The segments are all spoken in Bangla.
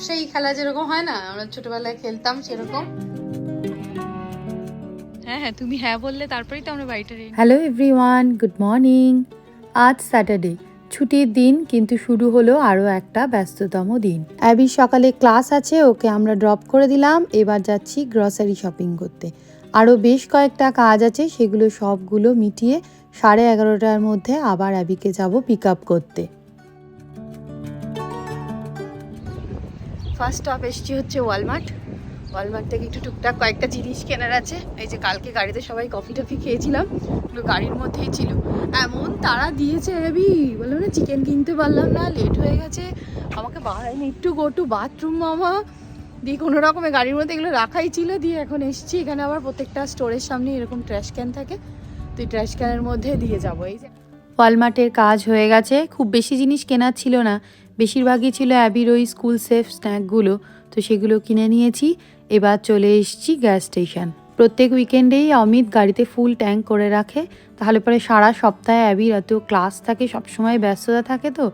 ব্যবসায়ী খেলা যেরকম হয় না আমরা ছোটবেলায় খেলতাম সেরকম। হ্যাঁ হ্যাঁ তুমি হ্যাঁ বললে তারপরেই তো আমরা বাড়িটা হ্যালো এভরিওয়ান গুড মর্নিং আজ স্যাটারডে ছুটির দিন কিন্তু শুরু হলো আরও একটা ব্যস্ততম দিন। অ্যাবির সকালে ক্লাস আছে ওকে আমরা ড্রপ করে দিলাম। এবার যাচ্ছি গ্রসারি শপিং করতে। আরও বেশ কয়েকটা কাজ আছে সেগুলো সবগুলো মিটিয়ে সাড়ে এগারোটার মধ্যে আবার অ্যাবিকে যাব পিক আপ করতে। ফার্স্ট স্টপ এসছি হচ্ছে ওয়ালমার্ট ওয়ালমার্ট থেকে একটু টুকটাক কয়েকটা জিনিস কেনার আছে। এই যে কালকে গাড়িতে সবাই কফি টফি খেয়েছিলাম। ওগুলো গাড়ির মধ্যেই ছিল। এমন তারা দিয়েছে হেবি। বললাম, না চিকেন কিনতে পারলাম না লেট হয়ে গেছে। আমাকে বাড়ায়নি একটু গো টু বাথরুম মামা। দিয়ে কোনো রকমে গাড়ির মধ্যে এগুলো রাখাই ছিল। দিয়ে এখন এসছি। এখানে আবার প্রত্যেকটা স্টোরের সামনে এরকম ট্র্যাশ ক্যান থাকে। তো এই ট্র্যাশ ক্যানের মধ্যে দিয়ে যাব। এই যে ওয়ালমার্টের কাজ হয়ে গেছে। খুব বেশি জিনিস কেনার ছিল না। বেশিরভাগই ছিল অ্যাবির ওই স্কুল সেফ স্ন্যাকগুলো, তো সেগুলো কিনে নিয়েছি। এবার চলে এসেছি গ্যাস স্টেশন। প্রত্যেক উইকেন্ডেই অমিত গাড়িতে ফুল ট্যাঙ্ক করে রাখে। তাহলে পরে সারা সপ্তাহে অ্যাবির এত ক্লাস থাকে, সবসময় ব্যস্ততা থাকে তো।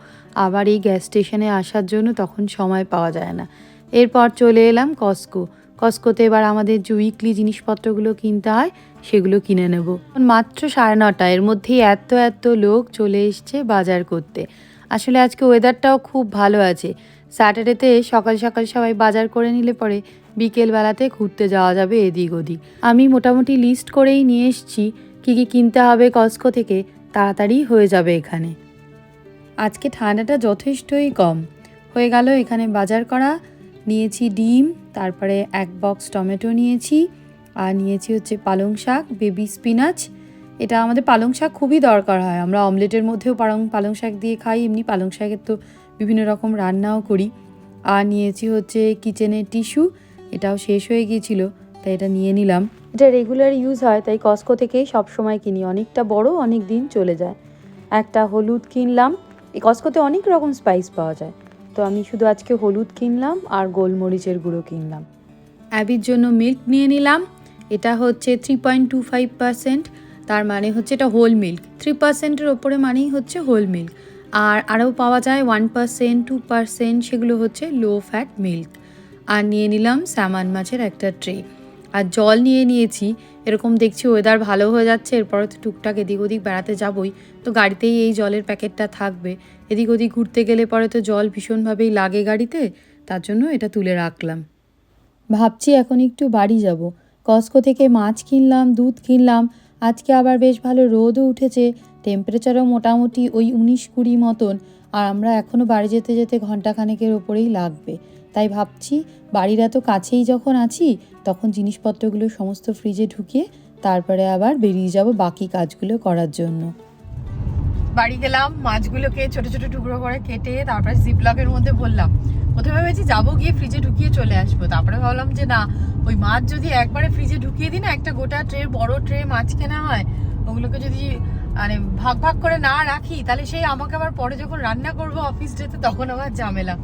আবার এই গ্যাস স্টেশনে আসার জন্য তখন সময় পাওয়া যায় না। এরপর চলে এলাম কস্কো। কস্কোতে এবার আমাদের যে উইকলি জিনিসপত্রগুলো কিনতে হয়, সেগুলো কিনে নেব। মাত্র সাড়ে নটা, এর মধ্যেই এত এত লোক চলে এসছে বাজার করতে। আসলে আজকে ওয়েদারটাও খুব ভালো আছে। স্যাটারডেতে সকাল সকাল সবাই বাজার করে নিলে পরে বিকেলবেলাতে ঘুরতে যাওয়া যাবে এদিক ওদিক। আমি মোটামুটি লিস্ট করেই নিয়ে এসেছি, কী কী কিনতে হবে কস্কো থেকে, তাড়াতাড়ি হয়ে যাবে এখানে। আজকে ঠান্ডাটা যথেষ্টই কম। হয়ে গেল এখানে বাজার করা, নিয়েছি ডিম, তারপরে এক বক্স টমেটো নিয়েছি, আর নিয়েছি হচ্ছে পালং শাক বেবি স্পিনাচ এটা আমাদের পালং শাক খুবই দরকার হয়। আমরা অমলেটের মধ্যেও পালং পালং শাক দিয়ে খাই, এমনি পালং শাকের তো বিভিন্ন রকম রান্নাও করি। আর নিয়েছি হচ্ছে কিচেনের টিস্যু, এটাও শেষ হয়ে গিয়েছিল, তাই এটা নিয়ে নিলাম। এটা রেগুলার ইউজ হয়, তাই কস্কো থেকেই সব সময় কিনি, অনেকটা বড়, অনেক দিন চলে যায়। একটা হলুদ কিনলাম, এই কস্কোতে অনেক রকম স্পাইস পাওয়া যায়। তো আমি শুধু আজকে হলুদ কিনলাম আর গোলমরিচের গুঁড়ো কিনলাম। অ্যাবির জন্য মিল্ক নিয়ে নিলাম, এটা হচ্ছে three point two five percent তার মানে হচ্ছে এটা হোল মিল্ক থ্রি পার্সেন্টের ওপরে মানেই হচ্ছে হোল মিল্ক আর আরও পাওয়া যায় ওয়ান পার্সেন্ট টু পার্সেন্ট সেগুলো হচ্ছে লো ফ্যাট মিল্ক আর নিয়ে নিলাম স্যামান মাছের একটা ট্রে আর জল নিয়ে নিয়েছি। এরকম দেখছি ওয়েদার ভালো হয়ে যাচ্ছে এরপরে তো টুকটাক এদিক ওদিক বেড়াতে যাবই। তো গাড়িতেই এই জলের প্যাকেটটা থাকবে। এদিক ওদিক ঘুরতে গেলে পরে তো জল ভীষণভাবেই লাগে গাড়িতে। তার জন্য এটা তুলে রাখলাম। ভাবছি এখন একটু বাড়ি যাব। কস্কো থেকে মাছ কিনলাম, দুধ কিনলাম। আজকে আবার বেশ ভালো রোদও উঠেছে টেম্পারেচারও মোটামুটি ওই উনিশ কুড়ি মতন, আর আমরা এখনও বাড়ি যেতে যেতে ঘন্টাখানেকের ওপরেই লাগবে। তাই ভাবছি বাড়ির এত কাছেই যখন আছি, তখন জিনিসপত্রগুলো সমস্ত ফ্রিজে ঢুকিয়ে তারপরে আবার বেরিয়ে যাব বাকি কাজগুলো করার জন্য। বাড়ি গেলাম, মাছগুলোকে ছোট ছোট টুকরো করে কেটে তারপরে জিপলকের মধ্যে বললাম, প্রথমে ভেবেছি যাব গিয়ে ফ্রিজে ঢুকিয়ে চলে আসব। তারপরে ভাবলাম যে না ওই মাছ যদি একবারে ফ্রিজে ঢুকিয়ে দিই না, একটা গোটা ট্রে বড় ট্রে মাছ কেনা হয়, ওগুলোকে যদি মানে ভাগ ভাগ করে না রাখি, তাহলে সেই আমাকে আবার পরে যখন রান্না করব অফিস ডেতে তখন আবার ঝামেলা।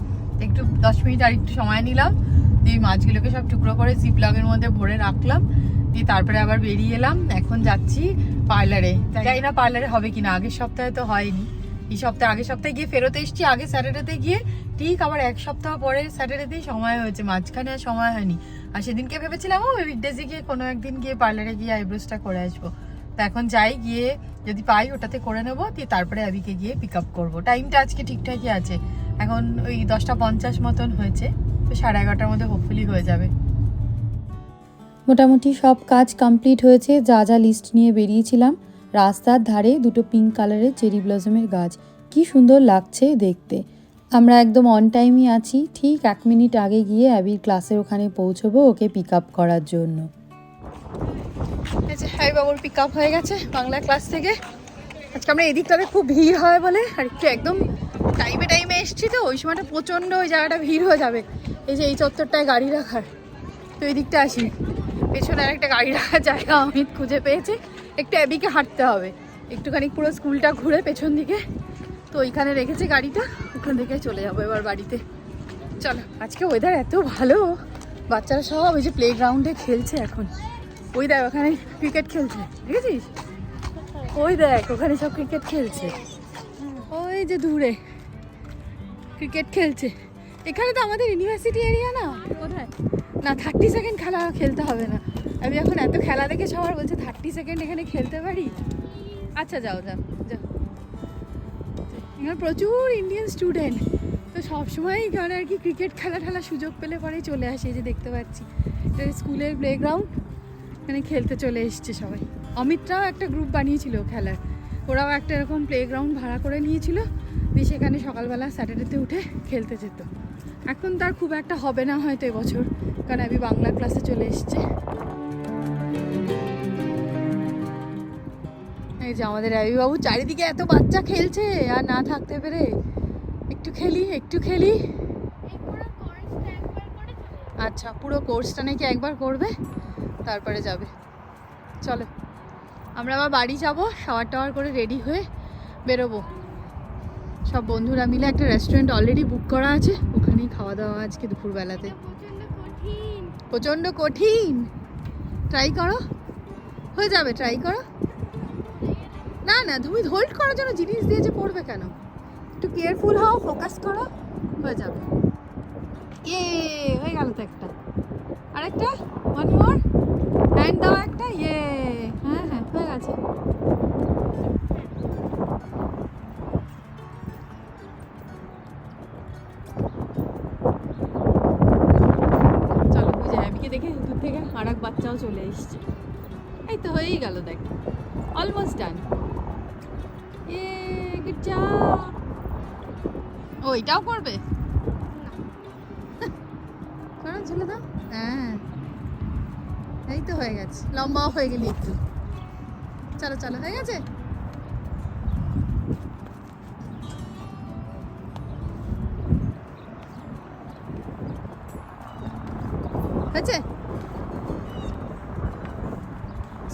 একটু দশ মিনিট আর একটু সময় নিলাম, দিয়ে মাছগুলোকে সব টুকরো করে জিপলকের মধ্যে ভরে রাখলাম, দিয়ে তারপরে আবার বেরিয়ে এলাম, এখন যাচ্ছি পার্লারে যাই না পার্লারে হবে কিনা, আগের সপ্তাহে তো হয়নি। এই সপ্তাহে, আগের সপ্তাহে গিয়ে ফেরত এসেছি, আগে স্যাটারডেতে গিয়ে ঠিক আবার এক সপ্তাহ পরে স্যাটারডেতেই সময় হয়েছে, মাঝখানে আর সময় হয়নি। আর সেদিনকে ভেবেছিলাম, ও উইকডেজে গিয়ে কোনো একদিন গিয়ে পার্লারে গিয়ে আইব্রোসটা করে আসব। তো এখন যাই গিয়ে যদি পাই ওটাতে করে নেব, দিয়ে তারপরে আবিকে গিয়ে পিক আপ করব। টাইমটা আজকে ঠিকঠাকই আছে। এখন ওই দশটা পঞ্চাশ মতন হয়েছে, তো সাড়ে এগারোটার মধ্যে হোপফুলি হয়ে যাবে। মোটামুটি সব কাজ কমপ্লিট হয়েছে, যা যা লিস্ট নিয়ে বেরিয়েছিলাম। রাস্তার ধারে দুটো পিঙ্ক কালারের চেরি ব্লসমের গাছ। কি সুন্দর লাগছে দেখতে। আমরা একদম অন টাইমই আছি, ঠিক এক মিনিট আগে গিয়ে অ্যাবির ক্লাসের ওখানে পৌঁছবো ওকে পিক আপ করার জন্য। এই যে হাই বাবুর পিক আপ হয়ে গেছে বাংলা ক্লাস থেকে। আজকে আমরা এদিকটাতে খুব ভিড় হয় বলে, আর একটু একদম টাইমে টাইমে এসছি তো, ওই সময়টা প্রচণ্ড ওই জায়গাটা ভিড় হয়ে যাবে। এই যে এই চত্বরটায় গাড়ি রাখার। তো এই দিকটা আসি। পেছনে আর একটা গাড়ি রাখার জায়গা অমিত খুঁজে পেয়েছে। একটু অ্যাবিকে হাঁটতে হবে। একটুখানি পুরো স্কুলটা ঘুরে পেছন দিকে। তো ওইখানে রেখেছে গাড়িটা। ওখান থেকে চলে যাব এবার বাড়িতে। চলো, আজকে ওয়েদার এত ভালো। বাচ্চারা সব ওই যে প্লে গ্রাউন্ডে খেলছে এখন। ওই দেখ, ওখানে ক্রিকেট খেলছে। দেখেছিস? ওই দেখ, ওখানে সব ক্রিকেট খেলছে। ওই যে দূরে। ক্রিকেট খেলছে। এখানে তো আমাদের ইউনিভার্সিটি এরিয়া না। কোথায়? না থার্টি সেকেন্ড খেলা খেলতে হবে না। আমি এখন এত খেলা দেখে সবার বলছে থার্টি সেকেন্ড এখানে খেলতে পারি? আচ্ছা যাও যাও যাও। এখানে প্রচুর ইন্ডিয়ান স্টুডেন্ট তো সবসময় এখানে আর কি ক্রিকেট খেলা ঠেলার সুযোগ পেলে পরেই চলে আসে যে দেখতে পাচ্ছি। এটা স্কুলের প্লেগ্রাউন্ড এখানে খেলতে চলে এসছে সবাই। অমিতরাও একটা গ্রুপ বানিয়েছিল খেলার। ওরাও একটা এরকম প্লেগ্রাউন্ড ভাড়া করে নিয়েছিল। দিয়ে সেখানে সকালবেলা স্যাটারডেতে উঠে খেলতে যেত। এখন তার খুব একটা হবে না হয়তো এবছর। কারণ আমি বাংলা ক্লাসে চলে এসছে। এই যে আমাদের বাবু চারিদিকে এত বাচ্চা খেলছে, আর না থাকতে পেরে। একটু খেলি একটু খেলি। আচ্ছা পুরো কোর্সটা নাকি একবার করবে, তারপরে যাবে। চলো, আমরা আবার বাড়ি যাব শাওয়ার টাওয়ার করে রেডি হয়ে বেরোবো। সব বন্ধুরা মিলে একটা রেস্টুরেন্ট অলরেডি বুক করা আছে, ওখানেই খাওয়া দাওয়া আজকে দুপুরবেলাতে। প্রচণ্ড কঠিন। ট্রাই করো। হয়ে যাবে ট্রাই করো। না না, তুমি হোল্ড করার জন্য জিনিস দিয়ে যে পড়বে কেন? একটু কেয়ারফুল হও ফোকাস করো, হয়ে যাবে। এ হয়ে গেল তো একটা। আরেকটা? ওয়ান মোর হ্যান্ড দাও একটা? ইয়ে তো হয়েই গেল দেখ। Almost done a good job ও এটাও করবে? করো ছেলে দাও হ্যাঁ। এই তো হয়ে গেছে। লম্বাও হয়ে গেলি একটু। চলো চলো হয়ে গেছে? হয়েছে?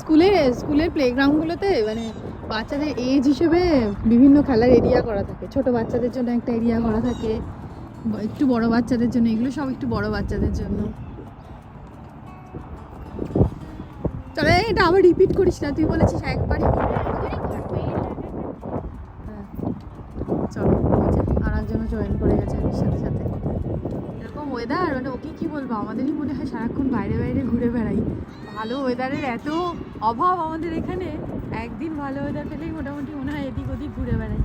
স্কুলে, স্কুলের প্লেগ্রাউন্ডগুলোতে মানে বাচ্চাদের এজ হিসেবে বিভিন্ন খেলার এরিয়া করা থাকে। ছোট বাচ্চাদের জন্য একটা এরিয়া করা থাকে, একটু বড় বাচ্চাদের জন্য, এগুলো সব একটু বড় বাচ্চাদের জন্য। চলে, এটা আবার রিপিট করিস না, তুই বলেছিস একবারই। হ্যাঁ। চলো আর একজনও জয়েন করে গেছে সাথে সাথে। এরকম ওয়েদার মানে ওকে কি বলব? আমাদেরই মনে হয় সারাক্ষণ বাইরে বাইরে ঘুরে বেড়াই। ভালো ওয়েদারের এত অভাব আমাদের এখানে। একদিন ভালো ওয়েদার পেলেই মোটামুটি মনে হয় এদিক ওদিক ঘুরে বেড়াই।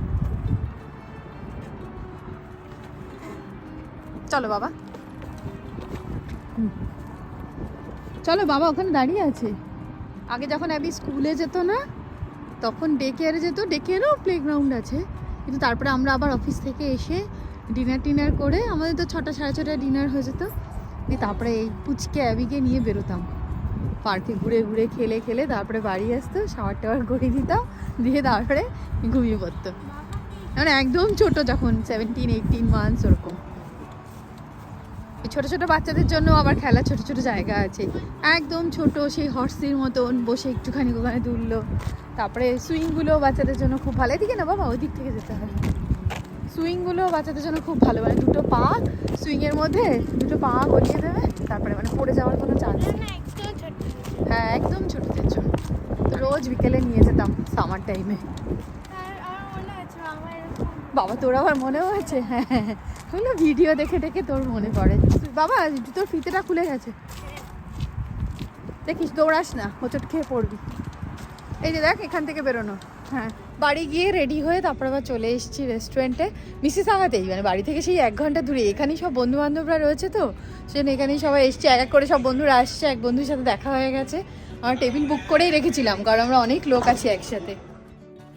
চলো বাবা। চলো বাবা, ওখানে দাঁড়িয়ে আছে। আগে যখন আমি স্কুলে যেত না, তখন ডে কেয়ারে যেত। ডে কেয়ারেও প্লেগ্রাউন্ড আছে। কিন্তু তারপরে আমরা আবার অফিস থেকে এসে ডিনার টিনার করে আমাদের তো ছটা, সাড়ে ছটায় ডিনার হয়ে যেত। দিয়ে তারপরে এই পুচকে অ্যাবিকে নিয়ে বেরোতাম। পার্কে ঘুরে ঘুরে, খেলে খেলে তারপরে বাড়ি আসতো, শাওয়ার টাওয়ার করে দিতাম দিয়ে তারপরে ঘুমিয়ে পড়তো। মানে একদম ছোট যখন সেভেন্টিন এইটিন মান্থস ওরকম। ছোট ছোট বাচ্চাদের জন্য আবার খেলা ছোট ছোট জায়গা আছে। একদম ছোট, সেই হর্সির মতন বসে একটুখানি ওখানে দুললো। তারপরে সুইংগুলো বাচ্চাদের জন্য খুব ভালো। এদিকে না বাবা ওই দিক থেকে যেতে হবে। সুইংগুলো বাচ্চাদের জন্য খুব ভালো মানে দুটো পা সুইংয়ের মধ্যে দুটো পা গলিয়ে দেবে তারপরে মানে পড়ে যাওয়ার কোনো চান্স হ্যাঁ একদম ছোটদের জন্য তো রোজ বিকেলে নিয়ে যেতাম সামার টাইমে বাবা তোর আবার মনে হয়েছে? হ্যাঁ হ্যাঁ হ্যাঁ। ভিডিও দেখে দেখে তোর মনে পড়ে। বাবা তোর ফিতেটা খুলে গেছে। দেখিস দৌড়াস না হোঁচট খেয়ে পড়বি। এই যে দেখ এখান থেকে বেরোনো। হ্যাঁ বাড়ি গিয়ে রেডি হয়ে তারপর আবার চলে এসেছি রেস্টুরেন্টে মিসেস আগাতেই মানে বাড়ি থেকে সেই এক ঘণ্টা দূরে। এখানেই সব বন্ধু বান্ধবরা রয়েছে তো, সেজন্য এখানেই সবাই এসছে, এক এক করে সব বন্ধুরা আসছে, এক বন্ধুর সাথে দেখা হয়ে গেছে। আমার টেবিল বুক করেই রেখেছিলাম, কারণ আমরা অনেক লোক আছি একসাথে।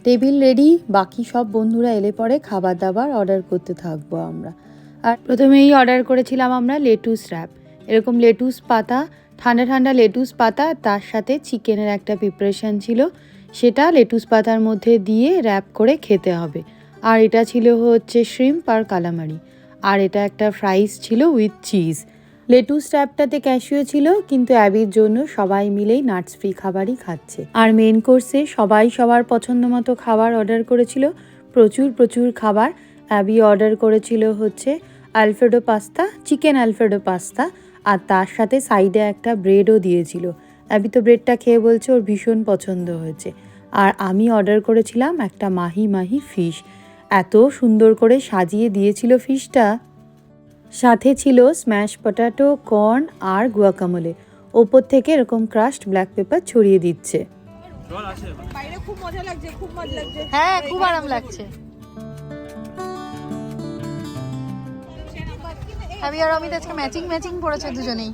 টেবিল রেডি বাকি সব বন্ধুরা এলে পরে খাবার দাবার অর্ডার করতে থাকব আমরা। আর প্রথমেই অর্ডার করেছিলাম আমরা লেটুস র্যাপ এরকম লেটুস পাতা, ঠান্ডা ঠান্ডা লেটুস পাতা, তার সাথে চিকেনের একটা প্রিপারেশান ছিল। সেটা লেটুস পাতার মধ্যে দিয়ে র্যাপ করে খেতে হবে। আর এটা ছিল হচ্ছে শ্রিম্প আর কালামারি আর এটা একটা ফ্রাইস ছিল উইথ চিজ লেটুস র্যাপটাতে ক্যাশিও ছিল, কিন্তু অ্যাবির জন্য সবাই মিলেই নাটস ফ্রি খাবারই খাচ্ছে। আর মেন কোর্সে সবাই সবার পছন্দ মতো খাবার অর্ডার করেছিল। প্রচুর প্রচুর খাবার। অ্যাবি অর্ডার করেছিল হচ্ছে alfredo pasta chicken alfredo pasta আর তার সাথে সাইডে একটা ব্রেডও দিয়েছিল। অ্যাবি তো ব্রেডটা খেয়ে বলছে ওর ভীষণ পছন্দ হয়েছে। আর আমি অর্ডার করেছিলাম একটা মাহি মাহি ফিশ এত সুন্দর করে সাজিয়ে দিয়েছিল ফিশটা সাথে ছিল স্ম্যাশ পটাটো কর্ন আর গুয়াকামোলে ওপর থেকে এরকম ক্রাস্ট ব্ল্যাক পেপার ছড়িয়ে দিচ্ছে। বাইরে খুব মজা লাগছে খুব মজা লাগছে। হ্যাঁ খুব আরাম লাগছে। আমি আর অমিত আজকে ম্যাচিং ম্যাচিং পড়েছে দুজনেই।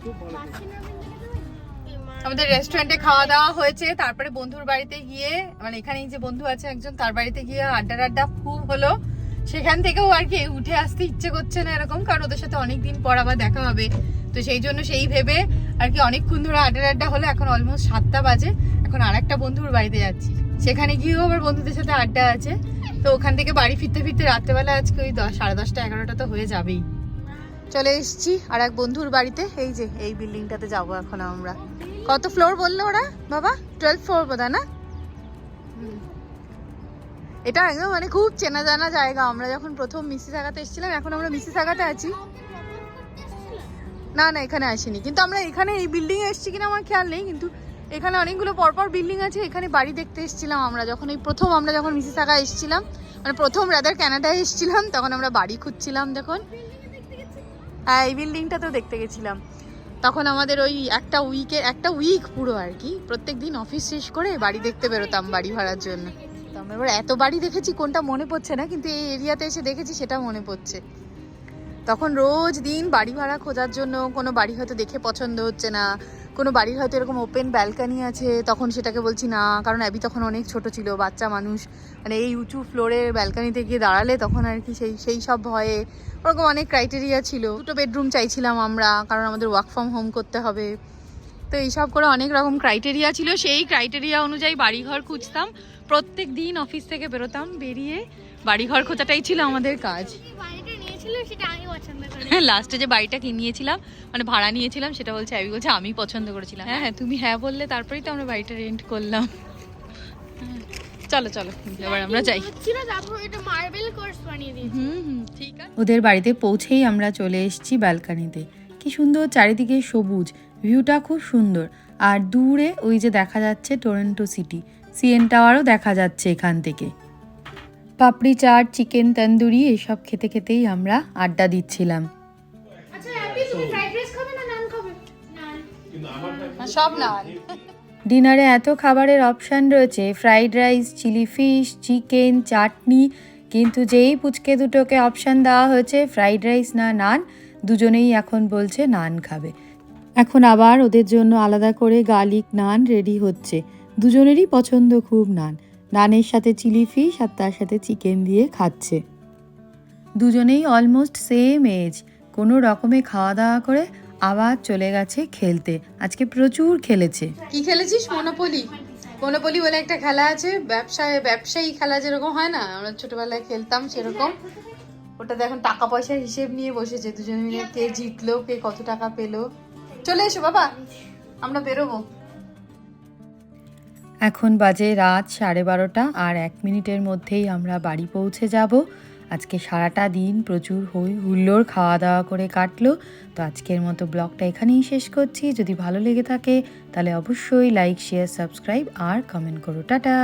আমাদের রেস্টুরেন্টে খাওয়া দাওয়া হয়েছে, তারপরে বন্ধুর বাড়িতে গিয়ে মানে এখানেই যে বন্ধু আছে একজন, তার বাড়িতে গিয়ে আড্ডা আড্ডা খুব হলো। সেখান থেকেও আর কি উঠে আসতে ইচ্ছে করছে না এরকম, কারণ ওদের সাথে অনেকদিন পর আবার দেখা হবে। তো সেই জন্য সেই ভেবে আর কি অনেকক্ষণ ধরে আড্ডা আড্ডা হলো, এখন অলমোস্ট সাতটা বাজে। এখন আর একটা বন্ধুর বাড়িতে যাচ্ছি। সেখানে গিয়েও আবার বন্ধুদের সাথে আড্ডা আছে। তো ওখান থেকে বাড়ি ফিরতে ফিরতে রাত্রেবেলা আজকে ওই দশ, সাড়ে দশটা, এগারোটা তো হয়ে যাবেই। চলে এসছি আর এক বন্ধুর বাড়িতে, এই যে, এই বিল্ডিংটাতে যাব এখন আমরা। কত ফ্লোর বলল ওরা? বাবা টুয়েলভ ফ্লোর বোধ না? এটা একদম মানে খুব চেনা জানা জায়গা। আমরা যখন প্রথম মিসি সাগাতে এসেছিলাম, এখন আমরা মিসি সাগাতে আছি। না না, এখানে আসিনি। কিন্তু আমরা এখানে এই বিল্ডিং এ এসেছি কিনা আমার খেয়াল নেই, কিন্তু এখানে অনেকগুলো পরপর বিল্ডিং আছে, এখানে বাড়ি দেখতে এসেছিলাম আমরা। যখন এই প্রথম আমরা যখন মিসি সাগা এসেছিলাম মানে প্রথম রাদার কানাডায় এসেছিলাম, তখন আমরা বাড়ি খুঁজছিলাম যখন। হ্যাঁ এই বিল্ডিংটা তো দেখতে গেছিলাম। তখন আমাদের ওই একটা উইকে একটা উইক পুরো আর কি। প্রত্যেক দিন অফিস শেষ করে বাড়ি দেখতে বেরোতাম বাড়ি ভাড়ার জন্য। তো এবার এত বাড়ি দেখেছি, কোনটা মনে পড়ছে না, কিন্তু এই এরিয়াতে এসে দেখেছি সেটা মনে পড়ছে। তখন রোজ দিন বাড়ি ভাড়া খোঁজার জন্য কোনো বাড়ি হয়তো দেখে পছন্দ হচ্ছে না। কোনো বাড়ির হয়তো এরকম ওপেন ব্যালকানি আছে, তখন সেটাকে বলছি, না, কারণ অ্যাবি তখন অনেক ছোট ছিল, বাচ্চা মানুষ। মানে এই উঁচু ফ্লোরের ব্যালকানিতে গিয়ে দাঁড়ালে তখন আর কি সেই সেই সব ভয়ে ওরকম অনেক ক্রাইটেরিয়া ছিল। দুটো বেডরুম চাইছিলাম আমরা, কারণ আমাদের ওয়ার্ক ফ্রম হোম করতে হবে। তো এইসব করে অনেক রকম ক্রাইটেরিয়া ছিল। সেই ক্রাইটেরিয়া অনুযায়ী বাড়িঘর খুঁজতাম। প্রত্যেক দিন অফিস থেকে বেরোতাম, বেরিয়ে বাড়িঘর খোঁজাটাই ছিল আমাদের কাজ। নিয়েছিল সেটা আমি পছন্দ করি। লাস্টে যে বাড়িটা কিনিয়েছিলাম মানে ভাড়া নিয়েছিলাম সেটা বলছে আমি বলছে আমি পছন্দ করেছিলাম। হ্যাঁ হ্যাঁ তুমি হ্যাঁ বললে তারপরেই তো আমরা বাড়িটা রেন্ট করলাম। হ্যাঁ, চলো চলো এবার আমরা যাই। ছিল এটা মার্বেল কোর্স বানিয়ে দিয়েছি। হুম হুম ঠিক ওদের বাড়িতে পৌঁছেই আমরা চলে এসেছি ব্যালকানিতে কি সুন্দর চারিদিকে সবুজ ভিউটা খুব সুন্দর। আর দূরে ওই যে দেখা যাচ্ছে টরেন্টো সিটি সিএন টাওয়ারও দেখা যাচ্ছে এখান থেকে। পাপড়ি চাট চিকেন তন্দুরি এসব খেতে খেতেই আমরা আড্ডা দিচ্ছিলাম। আচ্ছা অ্যাপি তুমি ফ্রাইড রাইস খাবে না নান খাবে? নান সব না ডিনারে এত খাবারের অপশান রয়েছে fried rice chilli fish chicken chutney কিন্তু যেই পুচকে দুটোকে অপশান দেওয়া হয়েছে ফ্রাইড রাইস না নান দুজনেই এখন বলছে নান খাবে। এখন আবার ওদের জন্য আলাদা করে গার্লিক নান রেডি হচ্ছে। দুজনেরই পছন্দ খুব নান নানের সাথে চিলি ফিশ আর তার সাথে চিকেন দিয়ে খাচ্ছে। দুজনেই অলমোস্ট সেম এজ কোনো রকমে খাওয়া দাওয়া করে আবার চলে গেছে খেলতে। আজকে প্রচুর খেলেছে। কি খেলেছিস? মনোপলি মনোপলি বলে একটা খেলা আছে। ব্যবসায় ব্যবসায়ী খেলা যেরকম হয় না, আমরা ছোটবেলায় খেলতাম সেরকম। ওটাতে এখন টাকা পয়সার হিসেব নিয়ে বসেছে। দুজনে মিলে কে জিতলো, কে কত টাকা পেল। চলে এসো বাবা, আমরা বেরোবো। এখন বাজে রাত সাড়ে বারোটা আর এক মিনিটের মধ্যেই আমরা বাড়ি পৌঁছে যাব। আজকে সারাটা দিন প্রচুর হই হুল্লোড় খাওয়া দাওয়া করে কাটলো। তো আজকের মতো ব্লগটা এখানেই শেষ করছি। যদি ভালো লেগে থাকে তাহলে অবশ্যই লাইক শেয়ার সাবস্ক্রাইব আর কমেন্ট করো। টাটা!